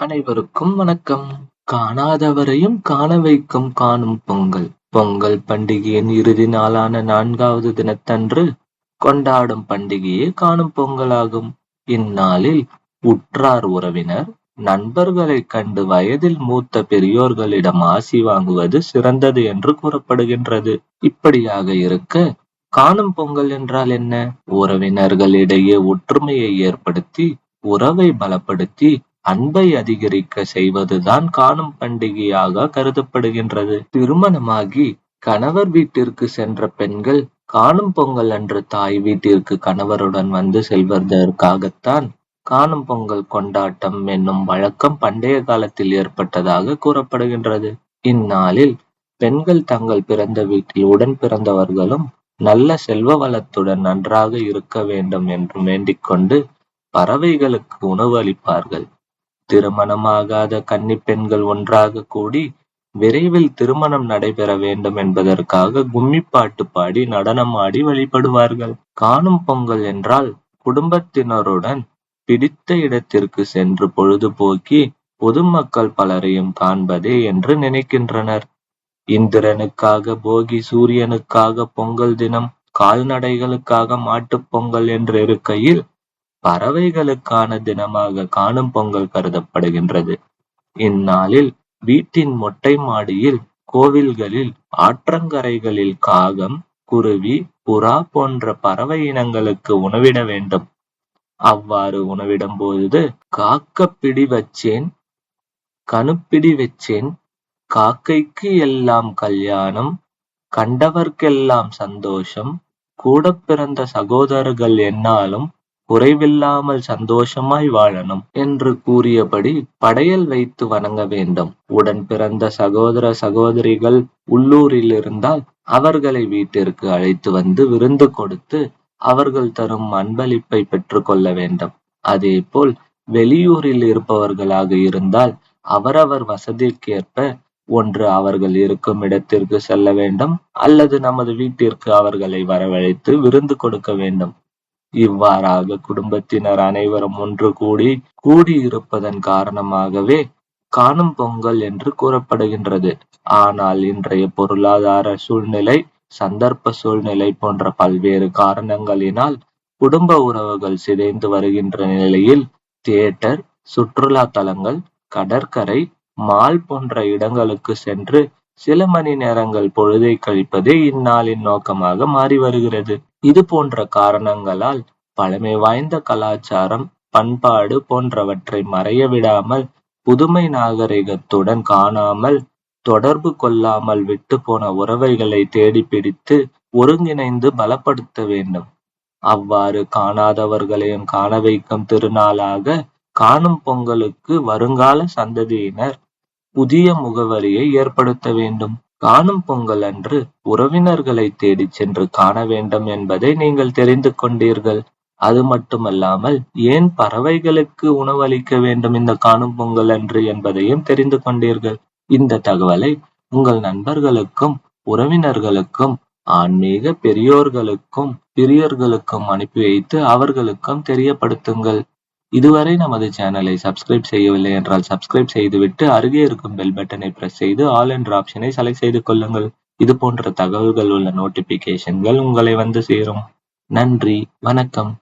அனைவருக்கும் வணக்கம். காணாதவரையும் காண வைக்கும் காணும் பொங்கல். பொங்கல் பண்டிகையின் இறுதி நாளான நான்காவது தினத்தன்று கொண்டாடும் பண்டிகையே காணும் பொங்கலாகும். இந்நாளில் உற்றார் உறவினர் நண்பர்களை கண்டு வயதில் மூத்த பெரியோர்களிடம் ஆசி வாங்குவது சிறந்தது என்று கூறப்படுகின்றது. இப்படியாக இருக்க காணும் பொங்கல் என்றால் என்ன? உறவினர்களிடையே ஒற்றுமையை ஏற்படுத்தி உறவை பலப்படுத்தி அன்பை அதிகரிக்க செய்வதுதான் காணும் பண்டிகையாக கருதப்படுகின்றது. திருமணமாகி கணவர் வீட்டிற்கு சென்ற பெண்கள் காணும் பொங்கல் அன்று தாய் வீட்டிற்கு கணவருடன் வந்து செல்வதற்காகத்தான் காணும் பொங்கல் கொண்டாட்டம் என்னும் வழக்கம் பண்டைய காலத்தில் ஏற்பட்டதாக கூறப்படுகின்றது. இந்நாளில் பெண்கள் தங்கள் பிறந்த வீட்டில் உடன் பிறந்தவர்களும் நல்ல செல்வ வளத்துடன் நன்றாக இருக்க வேண்டும் என்று வேண்டிக் கொண்டு பறவைகளுக்கு உணவு அளிப்பார்கள். திருமணமாகாத கன்னிப் பெண்கள் ஒன்றாக கூடி விரைவில் திருமணம் நடைபெற வேண்டும் என்பதற்காக கும்மிப்பாட்டு பாடி நடனமாடி வழிபடுவார்கள். காணும் பொங்கல் என்றால் குடும்பத்தினருடன் பிடித்த இடத்திற்கு சென்று பொழுதுபோக்கி பொதுமக்கள் பலரையும் காண்பதே என்று நினைக்கின்றனர். இந்திரனுக்காக போகி சூரியனுக்காக பொங்கல் தினம் கால்நடைகளுக்காக மாட்டுப் பொங்கல் என்று இருக்கையில் பறவைகளுக்கான தினமாக காணும் பொங்கல் கருதப்படுகின்றது. இந்நாளில் வீட்டின் மொட்டை மாடியில் கோவில்களில் ஆற்றங்கரைகளில் காகம் குருவி புறா போன்ற பறவை இனங்களுக்கு உணவிட வேண்டும். அவ்வாறு உணவிடும் பொழுது காக்க பிடி வச்சேன் கணுப்பிடி வச்சேன் காக்கைக்கு எல்லாம் கல்யாணம் கண்டவர்க்கெல்லாம் சந்தோஷம் கூட பிறந்த சகோதரர்கள் என்னாலும் குறைவில்லாமல் சந்தோஷமாய் வாழணும் என்று கூறியபடி படையல் வைத்து வணங்க வேண்டும். உடன் பிறந்த சகோதர சகோதரிகள் உள்ளூரில் இருந்தால் அவர்களை வீட்டிற்கு அழைத்து வந்து விருந்து கொடுத்து அவர்கள் தரும் அன்பளிப்பை பெற்றுக்கொள்ள வேண்டும். அதேபோல் வெளியூரில் இருப்பவர்களாக இருந்தால் அவரவர் வசதிக்கேற்ப ஒன்று அவர்கள் இருக்கும் இடத்திற்கு செல்ல வேண்டும் அல்லது நமது வீட்டிற்கு அவர்களை வரவழைத்து விருந்து கொடுக்க வேண்டும். இவ்வாறாக குடும்பத்தினர் அனைவரும் ஒன்று கூடி கூடியிருப்பதன் காரணமாகவே காணும் பொங்கல் என்று கூறப்படுகின்றது. ஆனால் இன்றைய பொருளாதார சூழ்நிலை சந்தர்ப்ப சூழ்நிலை போன்ற பல்வேறு காரணங்களினால் குடும்ப உறவுகள் சிதைந்து வருகின்ற நிலையில் தியேட்டர் சுற்றுலா தலங்கள் கடற்கரை மால் போன்ற இடங்களுக்கு சென்று சில மணி நேரங்கள் பொழுதை கழிப்பதே இந்நாளின் நோக்கமாக மாறி வருகிறது. இது போன்ற காரணங்களால் பழமை வாய்ந்த கலாச்சாரம் பண்பாடு போன்றவற்றை மறைய விடாமல் புதுமை நாகரிகத்துடன் காணாமல் தொடர்பு கொள்ளாமல் விட்டு போன உறவைகளை தேடி பிடித்து ஒருங்கிணைந்து பலப்படுத்த வேண்டும். அவ்வாறு காணாதவர்களையும் காண வைக்கும் திருநாளாக காணும் பொங்கலுக்கு வருங்கால சந்ததியினர் புதிய முகவரியை ஏற்படுத்த வேண்டும். காணும் பொங்கல் அன்று உறவினர்களை தேடிச் சென்று காண வேண்டும் என்பதை நீங்கள் தெரிந்து கொண்டீர்கள். அது மட்டுமல்லாமல் ஏன் பறவைகளுக்கு உணவளிக்க வேண்டும் இந்த காணும் பொங்கல் அன்று என்பதையும் தெரிந்து கொண்டீர்கள். இந்த தகவலை உங்கள் நண்பர்களுக்கும் உறவினர்களுக்கும் ஆன்மீக பெரியோர்களுக்கும் பிரியர்களுக்கும் அனுப்பி வைத்து அவர்களுக்கும் தெரியப்படுத்துங்கள். இதுவரை நமது சேனலை சப்ஸ்கிரைப் செய்யவில்லை என்றால் சப்ஸ்கிரைப் செய்துவிட்டு அருகே இருக்கும் பெல் பட்டனை பிரஸ் செய்து ஆல் என்ற ஆப்ஷனை செலக்ட் செய்து கொள்ளுங்கள். இது போன்ற தகவல்கள் உள்ள நோட்டிபிகேஷன்கள் உங்களை வந்து சேரும். நன்றி. வணக்கம்.